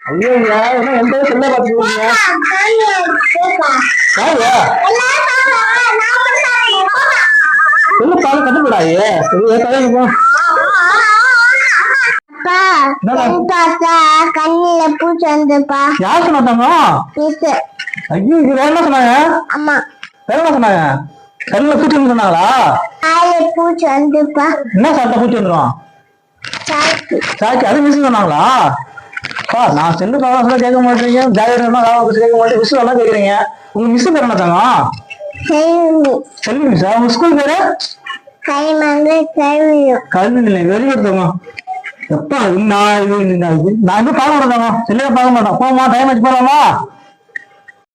ஐயோ என்ன எந்த செல்ல பாத்துக்கீங்க யாரு செல்ல பால கட்டுப்படாயே கதைக்கு போ. கண்ணில பூச்சி வந்துப்பா யார் சொன்னாங்க ஐயோ இது வேற என்ன சொன்னாங்க? அம்மா. வேற என்ன சொன்னாங்க? கண்ணில் பூச்சி வந்து சொன்னாங்களா? பூச்சி வந்துப்பா என்ன சாப்பிட்டா பூச்சி வந்துடும் சாக்கி. அது மிஸ் சொன்னாங்களா? பா நான் பாடம் சொல்ல கேட்க மாட்டீங்க ஜாகிரதா கேட்க மாட்டேன் மிஸ் நல்லா கேட்குறீங்க. உங்க மிஸ் பேர் என்ன தாங்க? செல்வி. மிஸ் உங்க ஸ்கூல் பேரு? கல்வி நிலையம் வெரி குட் தங்க. எப்பா நான் இது நான் இது- பார்க்க மாட்டேன் இல்லையா பார்க்க மாட்டேன். போமா டைம் ஆச்சு போலாமா?